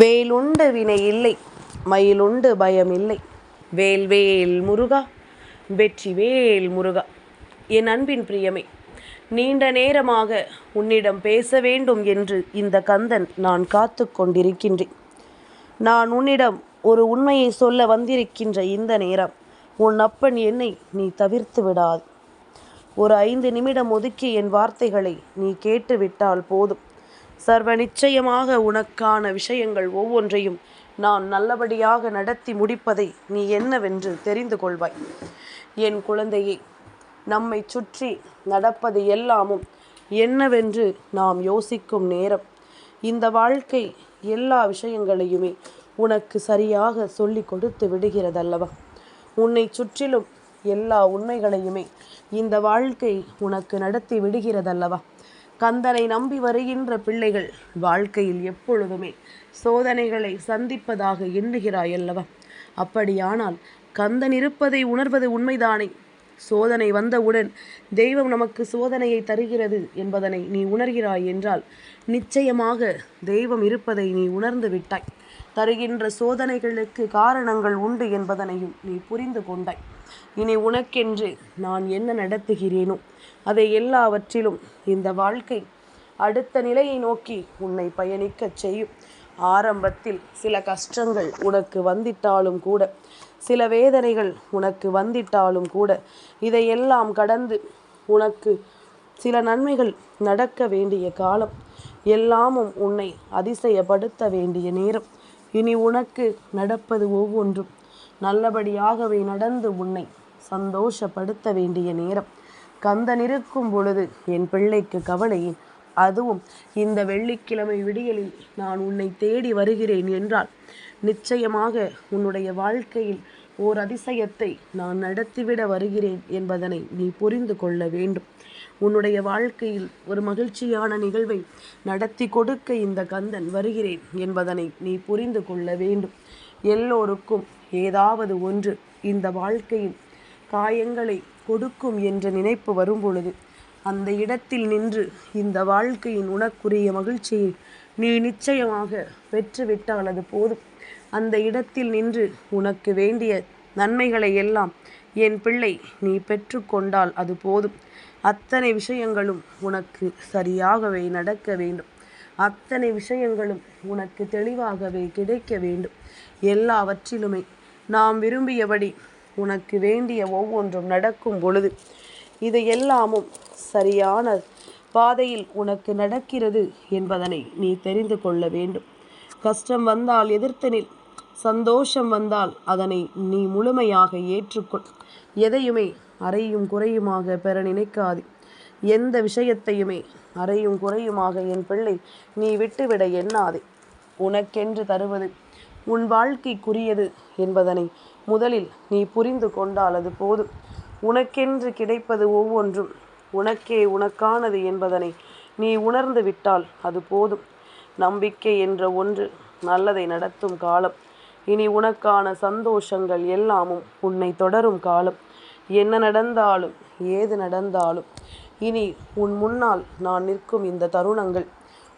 வேலுண்டு வினை இல்லை மயிலுண்டு பயம் இல்லை. வேல் வேல் முருகா வெற்றி வேல் முருகா. என் அன்பின் பிரியமே நீண்ட நேரமாக உன்னிடம் பேச வேண்டும் என்று இந்த கந்தன் நான் காத்து கொண்டிருக்கின்றேன். நான் உன்னிடம் ஒரு உண்மையை சொல்ல வந்திருக்கின்ற இந்த நேரம் உன் அப்பன் என்னை நீ தவிர்த்து விடாது. ஒரு ஐந்து நிமிடம் ஒதுக்கி என் வார்த்தைகளை நீ கேட்டுவிட்டால் போதும். சர்வ நிச்சயமாக உனக்கான விஷயங்கள் ஒவ்வொன்றையும் நான் நல்லபடியாக நடத்தி முடிப்பதை நீ என்னவென்று தெரிந்து கொள்வாய். என் குழந்தையே நம்மை சுற்றி நடப்பது எல்லாமும் என்னவென்று நாம் யோசிக்கும் நேரம். இந்த வாழ்க்கை எல்லா விஷயங்களையுமே உனக்கு சரியாக சொல்லி கொடுத்து விடுகிறதல்லவா? உன்னை சுற்றிலும் எல்லா உண்மைகளையுமே இந்த வாழ்க்கை உனக்கு நடத்தி விடுகிறதல்லவா? கந்தனை நம்பி வருகின்ற பிள்ளைகள் வாழ்க்கையில் எப்பொழுதுமே சோதனைகளை சந்திப்பதாக எண்ணுகிறாய் அல்லவா அப்படியானால் கந்தன் இருப்பதை உணர்வது உண்மைதானே? சோதனை வந்தவுடன் தெய்வம் நமக்கு சோதனையை தருகிறது என்பதனை நீ உணர்கிறாய் என்றால் நிச்சயமாக தெய்வம் இருப்பதை நீ உணர்ந்து விட்டாய். தருகின்ற சோதனைகளுக்கு காரணங்கள் உண்டு என்பதனையும் நீ புரிந்து கொண்டாய். இனி உனக்கென்று நான் என்ன நடத்துகிறேனோ? அதை எல்லாவற்றிலும் இந்த வாழ்க்கை அடுத்த நிலையை நோக்கி உன்னை பயணிக்கச் செய்யும். ஆரம்பத்தில் சில கஷ்டங்கள் உனக்கு வந்திட்டாலும் கூட சில வேதனைகள் உனக்கு வந்திட்டாலும் கூட இதையெல்லாம் கடந்து உனக்கு சில நன்மைகள் நடக்க வேண்டிய காலம். எல்லாமும் உன்னை அதிசயப்படுத்த வேண்டிய நேரம். இனி உனக்கு நடப்பது ஒவ்வொன்றும். நல்லபடியாகவே நடந்து உன்னை சந்தோஷப்படுத்த வேண்டிய நேரம். கந்தன் இருக்கும் பொழுது என் பிள்ளைக்கு கவலை அதுவும் இந்த வெள்ளிக்கிழமை விடியலில் நான் உன்னை தேடி வருகிறேன் என்றால் நிச்சயமாக உன்னுடைய வாழ்க்கையில் ஓர் அதிசயத்தை நான் நடத்திவிட வருகிறேன் என்பதனை நீ புரிந்து கொள்ள வேண்டும். உன்னுடைய வாழ்க்கையில் ஒரு மகிழ்ச்சியான நிகழ்வை நடத்தி கொடுக்க இந்த கந்தன் வருகிறேன் என்பதனை நீ புரிந்து கொள்ள வேண்டும். எல்லோருக்கும் ஏதாவது ஒன்று இந்த வாழ்க்கையின் காயங்களை கொடுக்கும் என்ற நினைப்பு வரும் பொழுது அந்த இடத்தில் நின்று இந்த வாழ்க்கையின் உனக்குரிய மகிழ்ச்சியை நீ நிச்சயமாக பெற்றுவிட்டால் அது போதும். அந்த இடத்தில் நின்று உனக்கு வேண்டிய நன்மைகளை எல்லாம் என் பிள்ளை நீ பெற்றுக்கொண்டால் அது போதும். அத்தனை விஷயங்களும் உனக்கு சரியாகவே நடக்க வேண்டும். அத்தனை விஷயங்களும் உனக்கு தெளிவாகவே கிடைக்க வேண்டும். எல்லாவற்றிலுமே நாம் விரும்பியபடி உனக்கு வேண்டிய ஒவ்வொன்றும் நடக்கும் பொழுது இது எல்லாமும் சரியான பாதையில் உனக்கு நடக்கிறது என்பதனை நீ தெரிந்து கொள்ள வேண்டும். கஷ்டம் வந்தால் எதிர்த்தனில் சந்தோஷம் வந்தால் அதனை நீ முழுமையாக ஏற்றுக்கொள். எதையுமே அறையும் குறையுமாக பெற நினைக்காது. எந்த விஷயத்தையுமே அறையும் குறையுமாக என் பிள்ளை நீ விட்டுவிட எண்ணாதே. உனக்கென்று தருவது உன் வாழ்க்கைக்குரியது என்பதனை முதலில் நீ புரிந்து கொண்டால் அது போதும். உனக்கென்று கிடைப்பது ஒவ்வொன்றும் உனக்கே உனக்கானது என்பதனை நீ உணர்ந்து விட்டால் அது போதும். நம்பிக்கை என்ற ஒன்று நல்லதை நடத்தும் காலம். இனி உனக்கான சந்தோஷங்கள் எல்லாமும் உன்னை தொடரும் காலம். என்ன நடந்தாலும் ஏது நடந்தாலும் இனி உன் முன்னால் நான் நிற்கும் இந்த தருணங்கள்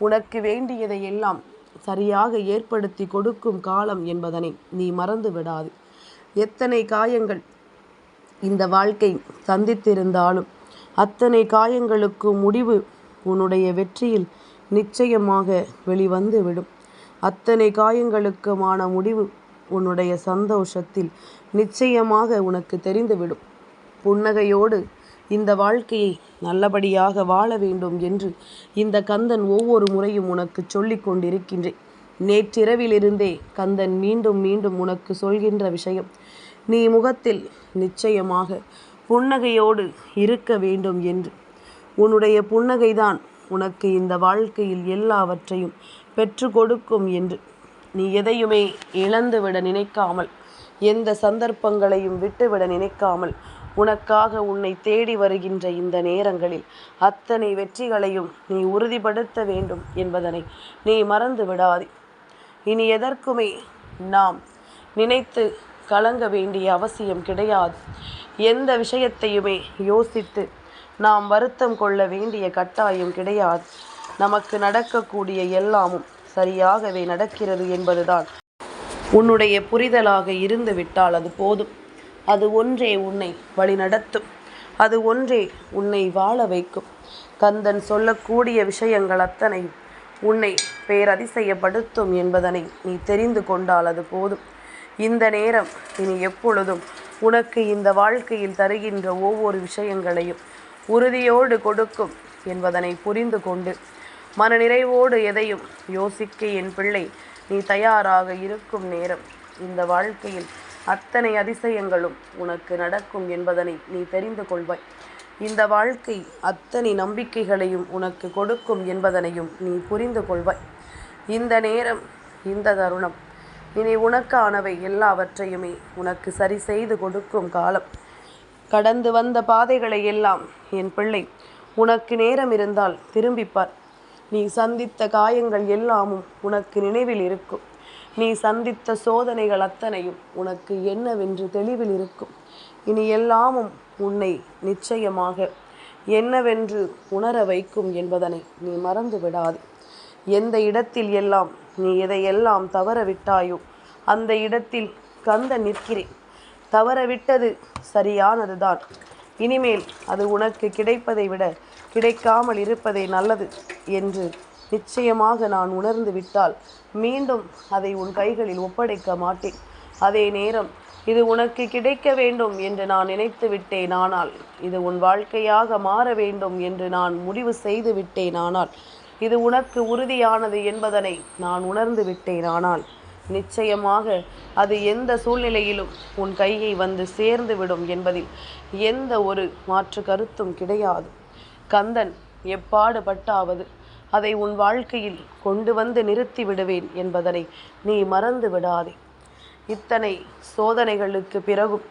உனக்கு வேண்டியதை எல்லாம் சரியாக ஏற்படுத்தி கொடுக்கும் காலம் என்பதனை நீ மறந்து விடாது. எத்தனை காயங்கள் இந்த வாழ்க்கை சந்தித்திருந்தாலும் அத்தனை காயங்களுக்கு முடிவு உன்னுடைய வெற்றியில் நிச்சயமாக வெளிவந்து விடும் அத்தனை காயங்களுக்குமான முடிவு உன்னுடைய சந்தோஷத்தில் நிச்சயமாக உனக்கு தெரிந்துவிடும். புன்னகையோடு இந்த வாழ்க்கையை நல்லபடியாக வாழ வேண்டும் என்று இந்த கந்தன் ஒவ்வொரு முறையும் உனக்கு சொல்லிக் கொண்டிருக்கின்றேன். நேற்றிரவிலிருந்தே கந்தன் மீண்டும் மீண்டும் உனக்கு சொல்கின்ற விஷயம் நீ முகத்தில் நிச்சயமாக புன்னகையோடு இருக்க வேண்டும் என்று. உன்னுடைய புன்னகைதான் உனக்கு இந்த வாழ்க்கையில் எல்லாவற்றையும் பெற்று கொடுக்கும் என்று. நீ எதையுமே இழந்துவிட நினைக்காமல் எந்த சந்தர்ப்பங்களையும் விட்டுவிட நினைக்காமல் உனக்காக உன்னை தேடி வருகின்ற இந்த நேரங்களில் அத்தனை வெற்றிகளையும் நீ உறுதிப்படுத்த வேண்டும் என்பதனை நீ மறந்து விடாதே. இனி எதற்குமே நாம் நினைத்து கலங்க வேண்டிய அவசியம் கிடையாது. எந்த விஷயத்தையுமே யோசித்து நாம் வருத்தம் கொள்ள வேண்டிய கட்டாயம் கிடையாது. நமக்கு நடக்கக்கூடிய எல்லாமும் சரியாகவே நடக்கிறது என்பதுதான். உன்னுடைய புரிதலாக இருந்துவிட்டால் அது போதும். அது ஒன்றே உன்னை வழிநடத்தும். அது ஒன்றே உன்னை வாழ வைக்கும். கந்தன் சொல்லக்கூடிய விஷயங்கள் அத்தனையும் உன்னை பேரதிசயப்படுத்தும் என்பதனை நீ தெரிந்து கொண்டால் அது போதும். இந்த நேரம் இனி எப்பொழுதும் உனக்கு இந்த வாழ்க்கையில் தருகின்ற ஒவ்வொரு விஷயங்களையும் உறுதியோடு கொடுக்கும் என்பதனை புரிந்து கொண்டு மனநிறைவோடு எதையும் யோசிக்க என் பிள்ளை நீ தயாராக இருக்கும் நேரம் இந்த வாழ்க்கையில் அத்தனை அதிசயங்களும் உனக்கு நடக்கும் என்பதனை நீ தெரிந்து கொள்வாய். இந்த வாழ்க்கை அத்தனை நம்பிக்கைகளையும் உனக்கு கொடுக்கும் என்பதனையும் நீ புரிந்து கொள்வாய். இந்த நேரம் இந்த தருணம் இனி உனக்கானவை எல்லாவற்றையுமே உனக்கு சரி செய்து கொடுக்கும் காலம். கடந்து வந்த பாதைகளை எல்லாம் என் பிள்ளை உனக்கு நேரம் இருந்தால் திரும்பிப்பார். நீ சந்தித்த காயங்கள் எல்லாமும் உனக்கு நினைவில் இருக்கும். நீ சந்தித்த சோதனைகள் அத்தனையும் உனக்கு என்னவென்று தெளிவில் இருக்கும். இனி எல்லாமும் உன்னை நிச்சயமாக என்னவென்று உணர வைக்கும் என்பதனை நீ மறந்து விடாது. எந்த இடத்தில் எல்லாம் நீ எதையெல்லாம் தவற விட்டாயோ அந்த இடத்தில் கந்த நிற்கிறேன். தவறவிட்டது சரியானதுதான். இனிமேல் அது உனக்கு கிடைப்பதை விட கிடைக்காமல் இருப்பதே நல்லது என்று நிச்சயமாக நான் உணர்ந்து விட்டால் மீண்டும் அதை உன் கைகளில் ஒப்படைக்க மாட்டேன். அதே நேரம் இது உனக்கு கிடைக்க வேண்டும் என்று நான் நினைத்து விட்டேன் ஆனால் இது உன் வாழ்க்கையாக மாற வேண்டும் என்று நான் முடிவு செய்து விட்டேன் ஆனால் இது உனக்கு உறுதியானது என்பதனை நான் உணர்ந்து விட்டேன் ஆனால் நிச்சயமாக அது எந்த சூழ்நிலையிலும் உன் கையை வந்து சேர்ந்து விடும் என்பதில் எந்த ஒரு மாற்று கருத்தும் கிடையாது. கந்தன் எப்பாடுபட்டாவது அதை உன் வாழ்க்கையில் கொண்டு வந்து நிறுத்தி விடுவேன் என்பதனை நீ மறந்து விடாதே. இத்தனை சோதனைகளுக்கு பிறகும்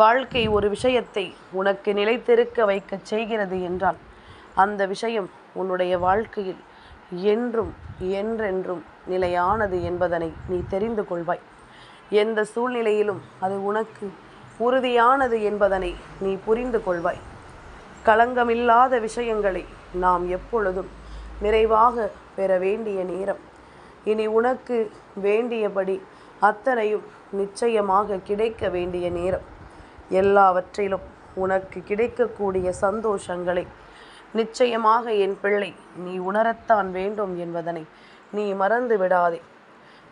வாழ்க்கை ஒரு விஷயத்தை உனக்கு நிலைத்திருக்க வைக்கச் செய்கிறது என்றால் அந்த விஷயம் உன்னுடைய வாழ்க்கையில் என்றும் என்றென்றும் நிலையானது என்பதனை நீ தெரிந்து கொள்வாய். எந்த சூழ்நிலையிலும் அது உனக்கு உறுதியானது என்பதனை நீ புரிந்து கொள்வாய். களங்கமில்லாத விஷயங்களை நாம் எப்பொழுதும் நிறைவாக பெற வேண்டிய நேரம். இனி உனக்கு வேண்டியபடி அத்தனையும் நிச்சயமாக கிடைக்க வேண்டிய நேரம். எல்லாவற்றிலும் உனக்கு கிடைக்கக்கூடிய சந்தோஷங்களை நிச்சயமாக என் பிள்ளை நீ உணரத்தான் வேண்டும் என்பதனை நீ மறந்து விடாதே.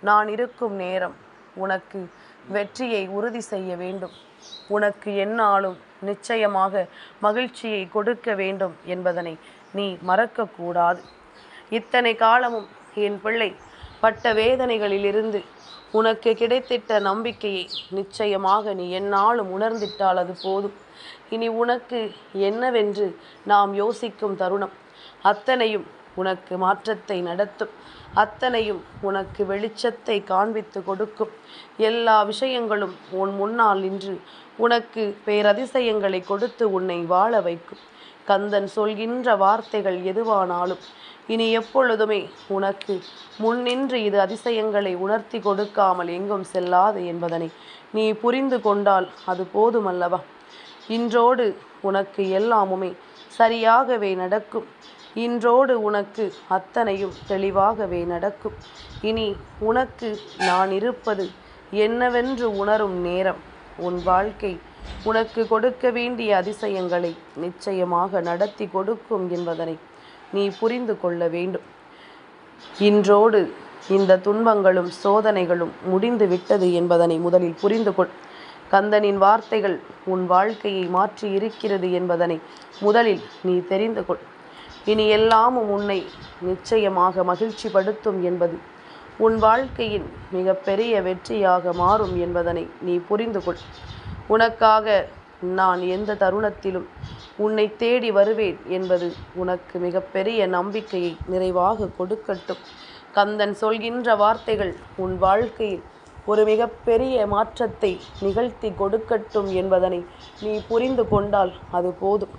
நான் இருக்கும் நேரம் உனக்கு வெற்றியை உறுதி செய்ய வேண்டும். உனக்கு என்னாலும் நிச்சயமாக மகிழ்ச்சியை கொடுக்க வேண்டும் என்பதனை நீ மறக்கக்கூடாது. இத்தனை காலமும் என் பிள்ளை பட்ட வேதனைகளிலிருந்து உனக்கு கிடைத்திட்ட நம்பிக்கையை நிச்சயமாக நீ என்னாலும் உணர்ந்திட்டால் அது போதும். இனி உனக்கு என்னவென்று நாம் யோசிக்கும் தருணம். அத்தனையும் உனக்கு மாற்றத்தை நடத்தும். அத்தனையும் உனக்கு வெளிச்சத்தை காண்பித்து கொடுக்கும். எல்லா விஷயங்களும் உன் முன்னால் நின்று உனக்கு பேரதிசயங்களை கொடுத்து உன்னை வாழ வைக்கும். கந்தன் சொல்கின்ற வார்த்தைகள் எதுவானாலும் இனி எப்பொழுதுமே உனக்கு முன்னின்று இது அதிசயங்களை உணர்த்தி கொடுக்காமல் எங்கும் செல்லாது என்பதனை நீ புரிந்து கொண்டால் அது போதுமல்லவா? இன்றோடு உனக்கு எல்லாமுமே சரியாகவே நடக்கும். இன்றோடு உனக்கு அத்தனையும் தெளிவாகவே நடக்கும். இனி உனக்கு நான் இருப்பது என்னவென்று உணரும் நேரம். உன் வாழ்க்கை உனக்கு கொடுக்க வேண்டிய அதிசயங்களை நிச்சயமாக நடத்தி கொடுக்கும் என்பதனை நீ புரிந்து கொள்ள வேண்டும். இன்றோடு இந்த துன்பங்களும் சோதனைகளும் முடிந்து விட்டது என்பதனை முதலில் புரிந்து கொள். கந்தனின் வார்த்தைகள் உன் வாழ்க்கையை மாற்றி இருக்கிறது என்பதனை முதலில் நீ தெரிந்து கொள். இனி எல்லாமும் உன்னை நிச்சயமாக மகிழ்ச்சிப்படுத்தும் என்பது உன் வாழ்க்கையின் மிகப்பெரிய வெற்றியாக மாறும் என்பதனை நீ புரிந்து கொள். உனக்காக நான் எந்த தருணத்திலும் உன்னை தேடி வருவேன் என்பது உனக்கு மிகப்பெரிய நம்பிக்கையை நிறைவாக கொடுக்கட்டும். கந்தன் சொல்கின்ற வார்த்தைகள் உன் வாழ்க்கையில் ஒரு மிகப்பெரிய மாற்றத்தை நிகழ்த்தி கொடுக்கட்டும் என்பதனை நீ புரிந்து கொண்டால் அது போதும்.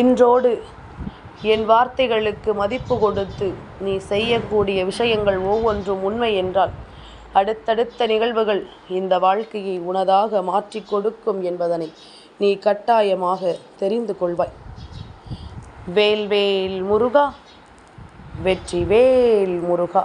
இன்றோடு என் வார்த்தைகளுக்கு மதிப்பு கொடுத்து நீ செய்யக்கூடிய விஷயங்கள் ஒவ்வொன்றும் உண்மை என்றால் அடுத்தடுத்த நிகழ்வுகள் இந்த வாழ்க்கையை உனதாக மாற்றி கொடுக்கும் என்பதனை நீ கட்டாயமாக தெரிந்து கொள்வாய். வேல் வேல் முருகா வெற்றிவேல் முருகா.